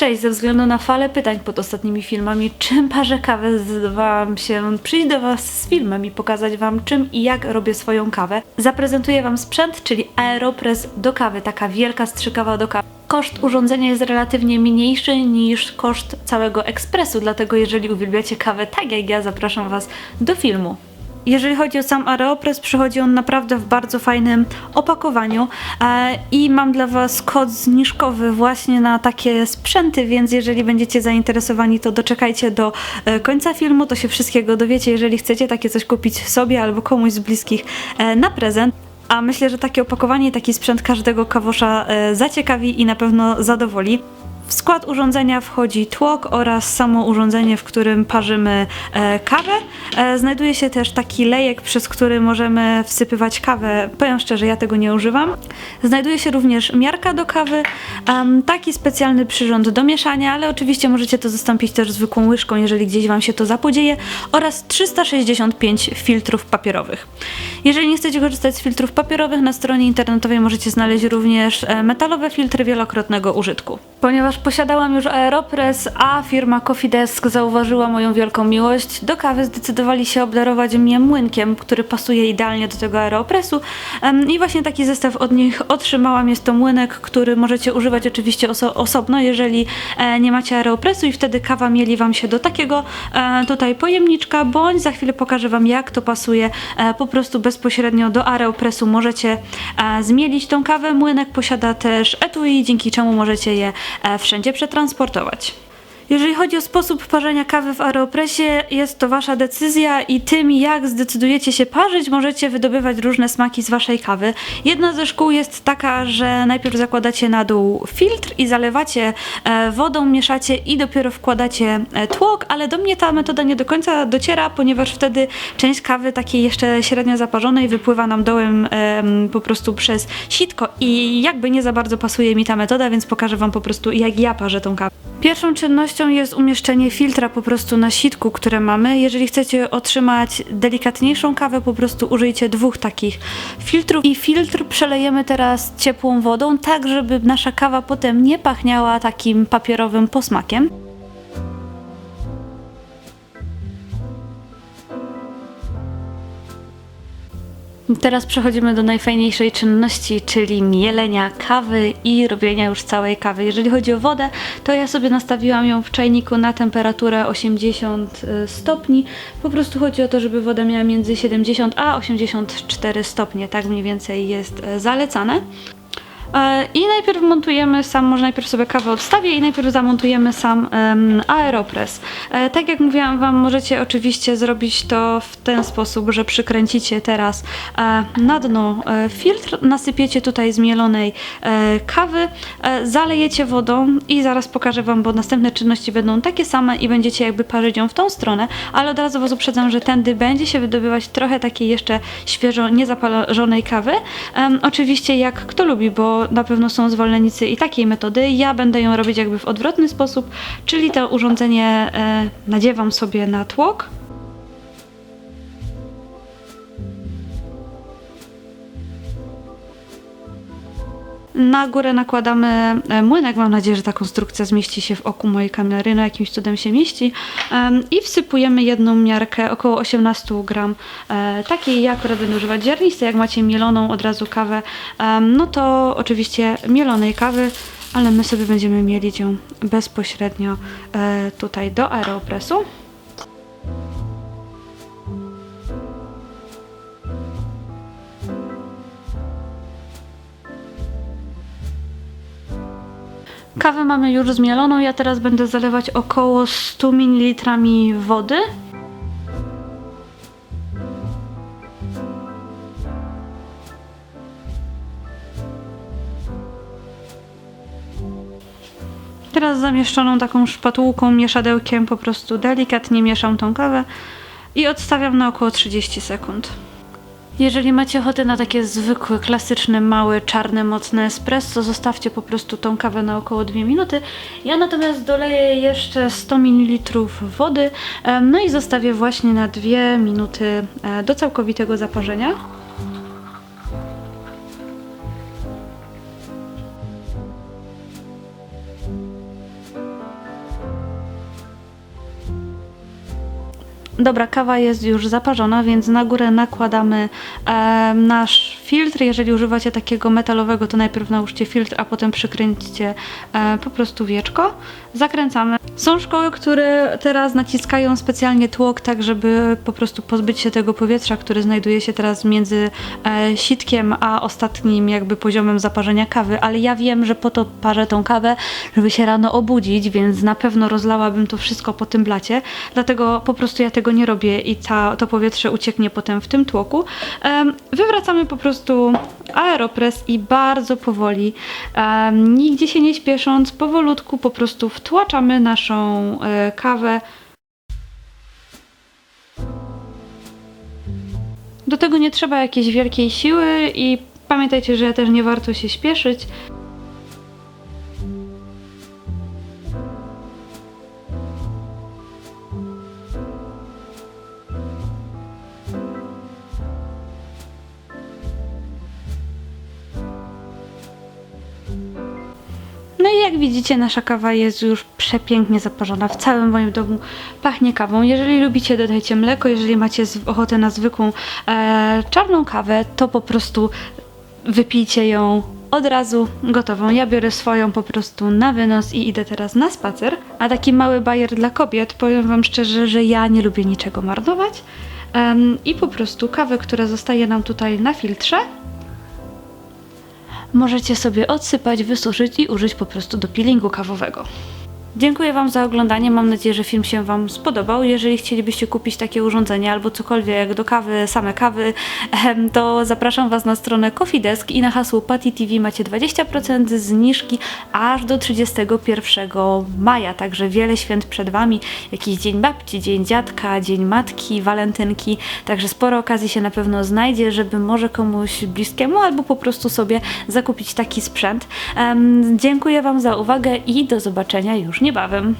Cześć, ze względu na falę pytań pod ostatnimi filmami, czym parzę kawę, zdecydowałam się przyjść do Was z filmem i pokazać Wam, czym i jak robię swoją kawę. Zaprezentuję Wam sprzęt, czyli Aeropress do kawy, taka wielka strzykawa do kawy. Koszt urządzenia jest relatywnie mniejszy niż koszt całego ekspresu, dlatego jeżeli uwielbiacie kawę tak jak ja, zapraszam Was do filmu. Jeżeli chodzi o sam Aeropress, przychodzi on naprawdę w bardzo fajnym opakowaniu e, i mam dla Was kod zniżkowy właśnie na takie sprzęty, więc jeżeli będziecie zainteresowani, to doczekajcie do e, końca filmu, to się wszystkiego dowiecie, jeżeli chcecie takie coś kupić sobie albo komuś z bliskich e, na prezent. A myślę, że takie opakowanie i taki sprzęt każdego kawosza zaciekawi i na pewno zadowoli. W skład urządzenia wchodzi tłok oraz samo urządzenie, w którym parzymy e, kawę. E, znajduje się też taki lejek, przez który możemy wsypywać kawę. Powiem szczerze, ja tego nie używam. Znajduje się również miarka do kawy, em, taki specjalny przyrząd do mieszania, ale oczywiście możecie to zastąpić też zwykłą łyżką, jeżeli gdzieś Wam się to zapodzieje, oraz 365 filtrów papierowych. Jeżeli nie chcecie korzystać z filtrów papierowych, na stronie internetowej możecie znaleźć również e, metalowe filtry wielokrotnego użytku. Ponieważ posiadałam już Aeropress, a firma Coffee Desk zauważyła moją wielką miłość, do kawy zdecydowali się obdarować mnie młynkiem, który pasuje idealnie do tego Aeropressu i właśnie taki zestaw od nich otrzymałam. Jest to młynek, który możecie używać oczywiście oso- osobno, jeżeli e, nie macie Aeropressu i wtedy kawa mieli Wam się do takiego e, tutaj pojemniczka, bądź za chwilę pokażę Wam jak to pasuje e, po prostu bezpośrednio do Aeropressu możecie zmielić tą kawę. Młynek posiada też etui, dzięki czemu możecie je e, wszędzie przetransportować. Jeżeli chodzi o sposób parzenia kawy w Aeropressie, jest to Wasza decyzja i tym, jak zdecydujecie się parzyć, możecie wydobywać różne smaki z Waszej kawy. Jedna ze szkół jest taka, że najpierw zakładacie na dół filtr i zalewacie e, wodą, mieszacie i dopiero wkładacie e, tłok, ale do mnie ta metoda nie do końca dociera, ponieważ wtedy część kawy takiej jeszcze średnio zaparzonej wypływa nam dołem em, po prostu przez sitko i jakby nie za bardzo pasuje mi ta metoda, więc pokażę Wam po prostu jak ja parzę tą kawę. Pierwszą czynnością jest umieszczenie filtra po prostu na sitku, które mamy. Jeżeli chcecie otrzymać delikatniejszą kawę, po prostu użyjcie dwóch takich filtrów i filtr przelejemy teraz ciepłą wodą, tak żeby nasza kawa potem nie pachniała takim papierowym posmakiem. Teraz przechodzimy do najfajniejszej czynności, czyli mielenia kawy i robienia już całej kawy. Jeżeli chodzi o wodę, to ja sobie nastawiłam ją w czajniku na temperaturę 80 stopni. Po prostu chodzi o to, żeby woda miała między 70 a 84 stopnie, tak mniej więcej jest e, zalecane. E, I najpierw montujemy sam, może najpierw sobie kawę odstawię i najpierw zamontujemy sam Aeropress. E, tak jak mówiłam Wam, możecie oczywiście zrobić to w ten sposób, że przykręcicie teraz e, na dno filtr, nasypiecie tutaj zmielonej kawy, zalejecie wodą i zaraz pokażę Wam, bo następne czynności będą takie same i będziecie jakby parzyć ją w tą stronę, ale od razu Was uprzedzam, że tędy będzie się wydobywać trochę takiej jeszcze świeżo niezapalzonej kawy. Oczywiście jak kto lubi, bo na pewno są zwolennicy i takiej metody. Ja będę ją robić jakby w odwrotny sposób, czyli to urządzenie e, nadziewam sobie na tłok. Na górę nakładamy e, młynek. Mam nadzieję, że ta konstrukcja zmieści się w oku mojej kamery. No jakimś cudem się mieści. I wsypujemy jedną miarkę, około 18 gram e, takiej. Ja akurat będę używać ziarnistej. Jak macie mieloną od razu kawę, no to oczywiście mielonej kawy, ale my sobie będziemy mielić ją bezpośrednio e, tutaj do aeropresu. Kawę mamy już zmieloną, ja teraz będę zalewać około 100 ml wody. Teraz zamieszczoną taką szpatułką, mieszadełkiem po prostu delikatnie mieszam tą kawę i odstawiam na około 30 sekund. Jeżeli macie ochotę na takie zwykłe, klasyczne, małe, czarne, mocne espresso, zostawcie po prostu tą kawę na około 2 minuty. Ja natomiast doleję jeszcze 100 ml wody, em, no i zostawię właśnie na 2 minuty e, do całkowitego zaparzenia. Dobra, kawa jest już zaparzona, więc na górę nakładamy e, nasz filtr. Jeżeli używacie takiego metalowego, to najpierw nałóżcie filtr, a potem przykręćcie e, po prostu wieczko. Zakręcamy. Są szkoły, które teraz naciskają specjalnie tłok, tak żeby po prostu pozbyć się tego powietrza, które znajduje się teraz między e, sitkiem a ostatnim jakby poziomem zaparzenia kawy, ale ja wiem, że po to parzę tą kawę, żeby się rano obudzić, więc na pewno rozlałabym to wszystko po tym blacie, dlatego po prostu ja tego nie robię i ta, to powietrze ucieknie potem w tym tłoku. Em, wywracamy po prostu aeropress i bardzo powoli, em, nigdzie się nie śpiesząc, powolutku po prostu wtłaczamy naszą e, kawę Do tego nie trzeba jakiejś wielkiej siły i pamiętajcie, że też nie warto się śpieszyć. Jak widzicie, nasza kawa jest już przepięknie zaparzona. W całym moim domu pachnie kawą. Jeżeli lubicie, dodajcie mleko. Jeżeli macie ochotę na zwykłą e, czarną kawę, to po prostu wypijcie ją od razu gotową. Ja biorę swoją po prostu na wynos i idę teraz na spacer. A taki mały bajer dla kobiet, powiem Wam szczerze, że ja nie lubię niczego marnować. Em, I po prostu kawę, która zostaje nam tutaj na filtrze, możecie sobie odsypać, wysuszyć i użyć po prostu do peelingu kawowego. Dziękuję Wam za oglądanie. Mam nadzieję, że film się Wam spodobał. Jeżeli chcielibyście kupić takie urządzenie albo cokolwiek do kawy, same kawy, to zapraszam Was na stronę Coffee Desk i na hasło Patty TV macie 20% zniżki aż do 31 maja. Także wiele święt przed Wami. Jakiś dzień babci, dzień dziadka, dzień matki, walentynki. Także sporo okazji się na pewno znajdzie, żeby może komuś bliskiemu albo po prostu sobie zakupić taki sprzęt. Dziękuję Wam za uwagę i do zobaczenia niebawem.